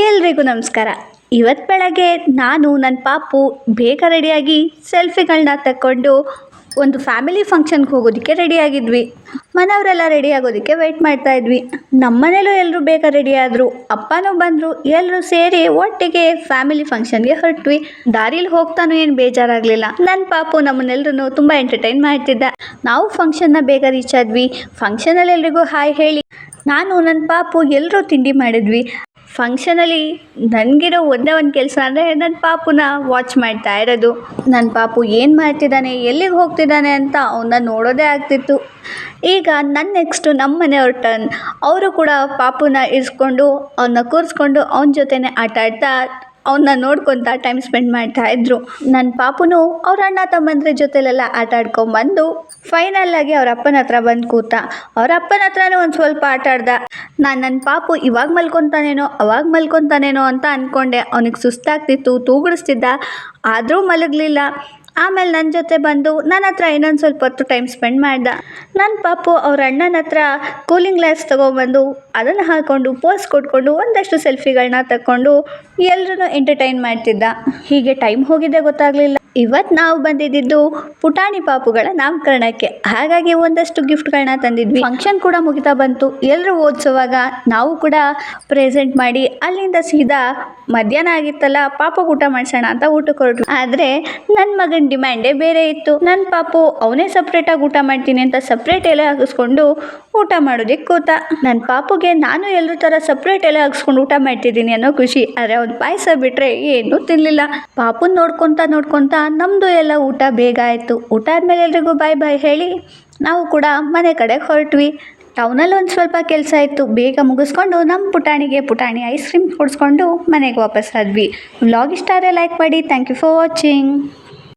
ಎಲ್ರಿಗೂ ನಮಸ್ಕಾರ. ಇವತ್ತು ಬೆಳಗ್ಗೆ ನಾನು ನನ್ನ ಪಾಪು ಬೇಗ ರೆಡಿಯಾಗಿ ಸೆಲ್ಫಿಗಳನ್ನ ತಕ್ಕೊಂಡು ಒಂದು ಫ್ಯಾಮಿಲಿ ಫಂಕ್ಷನ್ಗೆ ಹೋಗೋದಕ್ಕೆ ರೆಡಿಯಾಗಿದ್ವಿ. ಮನೆಯವರೆಲ್ಲ ರೆಡಿ ಆಗೋದಕ್ಕೆ ವೆಯ್ಟ್ ಮಾಡ್ತಾ ಇದ್ವಿ. ನಮ್ಮನೇಲೂ ಎಲ್ಲರೂ ಬೇಗ ರೆಡಿ ಆದರು ಅಪ್ಪನೂ ಬಂದರು. ಎಲ್ಲರೂ ಸೇರಿ ಒಟ್ಟಿಗೆ ಫ್ಯಾಮಿಲಿ ಫಂಕ್ಷನ್ಗೆ ಹೊರಟ್ವಿ. ದಾರಿಲಿ ಹೋಗ್ತಾನೂ ಏನು ಬೇಜಾರಾಗಲಿಲ್ಲ. ನನ್ನ ಪಾಪು ನಮ್ಮನ್ನೆಲ್ಲರೂ ತುಂಬ ಎಂಟರ್ಟೈನ್ ಮಾಡ್ತಿದ್ದ. ನಾವು ಫಂಕ್ಷನ್ನ ಬೇಗ ರೀಚ್ ಆದ್ವಿ. ಫಂಕ್ಷನಲ್ಲಿ ಎಲ್ರಿಗೂ ಹಾಯ್ ಹೇಳಿ. ನಾನು ನನ್ನ ಪಾಪು ಎಲ್ಲರೂ ತಿಂಡಿ ಮಾಡಿದ್ವಿ. ಫಂಕ್ಷನಲ್ಲಿ ನನಗಿರೋ ಒಂದೇ ಒಂದು ಕೆಲಸ ಅಂದರೆ ನನ್ನ ಪಾಪುನ ವಾಚ್ ಮಾಡ್ತಾ ಇರೋದು. ನನ್ನ ಪಾಪು ಏನು ಮಾಡ್ತಿದ್ದಾನೆ, ಎಲ್ಲಿಗೆ ಹೋಗ್ತಿದ್ದಾನೆ ಅಂತ ಅವನ್ನ ನೋಡೋದೇ ಆಗ್ತಿತ್ತು. ಈಗ ನನ್ನ ನೆಕ್ಸ್ಟು ನಮ್ಮ ಮನೆಯವ್ರ ಟರ್ನ್ ಅವರು ಕೂಡ ಪಾಪುನ ಇರಿಸ್ಕೊಂಡು ಅವನ್ನ ಕೂರಿಸ್ಕೊಂಡು ಅವನ ಜೊತೆನೇ ಆಟ ಆಡ್ತಾ ಅವನ್ನ ನೋಡ್ಕೊತ ಟೈಮ್ ಸ್ಪೆಂಡ್ ಮಾಡ್ತಾ ಇದ್ರು. ನನ್ನ ಪಾಪುನು ಅವ್ರ ಅಣ್ಣ ತಮ್ಮಂದ್ರ ಜೊತೆಲೆಲ್ಲ ಆಟ ಆಡ್ಕೊಂಬಂದು ಫೈನಲ್ ಆಗಿ ಅವ್ರ ಅಪ್ಪನ ಹತ್ರ ಬಂದು ಕೂತ. ಅವ್ರ ಅಪ್ಪನ ಹತ್ರನೂ ಒಂದು ಸ್ವಲ್ಪ ಆಟ ಆಡ್ದ. ನಾನು ನನ್ನ ಪಾಪು ಇವಾಗ ಮಲ್ಕೊತಾನೇನೋ, ಅವಾಗ ಮಲ್ಕೊತಾನೇನೋ ಅಂತ ಅಂದ್ಕೊಂಡೆ ಅವನಿಗೆ ಸುಸ್ತಾಗ್ತಿತ್ತು, ತೂಗುಡಿಸ್ತಿದ್ದ. ಆದರೂ ಮಲಗಲಿಲ್ಲ. ಆಮೇಲೆ ನನ್ನ ಜೊತೆ ಬಂದು ನನ್ನ ಹತ್ರ ಇನ್ನೊಂದು ಸ್ವಲ್ಪ ಹೊತ್ತು ಟೈಮ್ ಸ್ಪೆಂಡ್ ಮಾಡ್ದ. ನನ್ನ ಪಾಪು ಅವ್ರ ಅಣ್ಣನ ಹತ್ರ ಕೂಲಿಂಗ್ ಗ್ಲಾಸ್ ತೊಗೊಬಂದು ಅದನ್ನು ಹಾಕ್ಕೊಂಡು ಪೋಸ್ ಕೊಟ್ಕೊಂಡು ಒಂದಷ್ಟು ಸೆಲ್ಫಿಗಳನ್ನ ತಕ್ಕೊಂಡು ಎಲ್ಲರೂ ಎಂಟರ್ಟೈನ್ ಮಾಡ್ತಿದ್ದ. ಹೀಗೆ ಟೈಮ್ ಹೋಗಿದ್ದೆ ಗೊತ್ತಾಗಲಿಲ್ಲ. ಇವತ್ತು ನಾವು ಬಂದಿದ್ದು ಪುಟಾಣಿ ಪಾಪುಗಳ ನಾಮಕರಣಕ್ಕೆ. ಹಾಗಾಗಿ ಒಂದಷ್ಟು ಗಿಫ್ಟ್ಗಳನ್ನ ತಂದಿದ್ವಿ. ಫಂಕ್ಷನ್ ಕೂಡ ಮುಗಿತಾ ಬಂತು. ಎಲ್ಲರೂ ಓದಿಸುವಾಗ ನಾವು ಕೂಡ ಪ್ರೆಸೆಂಟ್ ಮಾಡಿ ಅಲ್ಲಿಂದ ಸೀದಾ ಮಧ್ಯಾಹ್ನ ಆಗಿತ್ತಲ್ಲ, ಪಾಪ ಊಟ ಮಾಡಿಸೋಣ ಅಂತ ಊಟಕ್ಕೆ ಹೊರಟು ಆದರೆ ನನ್ನ ಮಗನ ಡಿಮ್ಯಾಂಡೇ ಬೇರೆ ಇತ್ತು. ನನ್ನ ಪಾಪು ಅವನೇ ಸಪ್ರೇಟಾಗಿ ಊಟ ಮಾಡ್ತೀನಿ ಅಂತ ಸಪ್ರೇಟ್ ಎಲೆ ಹಾಕಿಸ್ಕೊಂಡು ಊಟ ಮಾಡೋದಕ್ಕೆ ಕೂತ. ನನ್ನ ಪಾಪುಗೆ ನಾನು ಎಲ್ಲರೂ ಥರ ಸಪ್ರೇಟ್ ಎಲೆ ಹಾಕ್ಸ್ಕೊಂಡು ಊಟ ಮಾಡ್ತಿದ್ದೀನಿ ಅನ್ನೋ ಖುಷಿ. ಆದರೆ ಅವ್ನು ಪಾಯಸ ಬಿಟ್ಟರೆ ಏನೂ ತಿನ್ನಲಿಲ್ಲ ಪಾಪುನ ನೋಡ್ಕೊತ ನೋಡ್ಕೊತ ನಮ್ಮದು ಎಲ್ಲ ಊಟ ಬೇಗ ಆಯಿತು. ಊಟ ಆದಮೇಲೆ ಎಲ್ರಿಗೂ ಬಾಯ್ ಬಾಯ್ ಹೇಳಿ. ನಾವು ಕೂಡ ಮನೆ ಕಡೆಗೆ ಹೊರಟ್ವಿ. ಟೌನಲ್ಲಿ ಒಂದು ಸ್ವಲ್ಪ ಕೆಲಸ ಇತ್ತು ಬೇಗ ಮುಗಿಸ್ಕೊಂಡು ನಮ್ಮ ಪುಟಾಣಿಗೆ ಪುಟಾಣಿ ಐಸ್ ಕ್ರೀಮ್ ಕೊಡಿಸ್ಕೊಂಡು ಮನೆಗೆ ವಾಪಸ್ ಆದ್ವಿ. ವ್ಲಾಗ್ ಇಷ್ಟ ಆದರೆ ಲೈಕ್ ಮಾಡಿ. Thank you for watching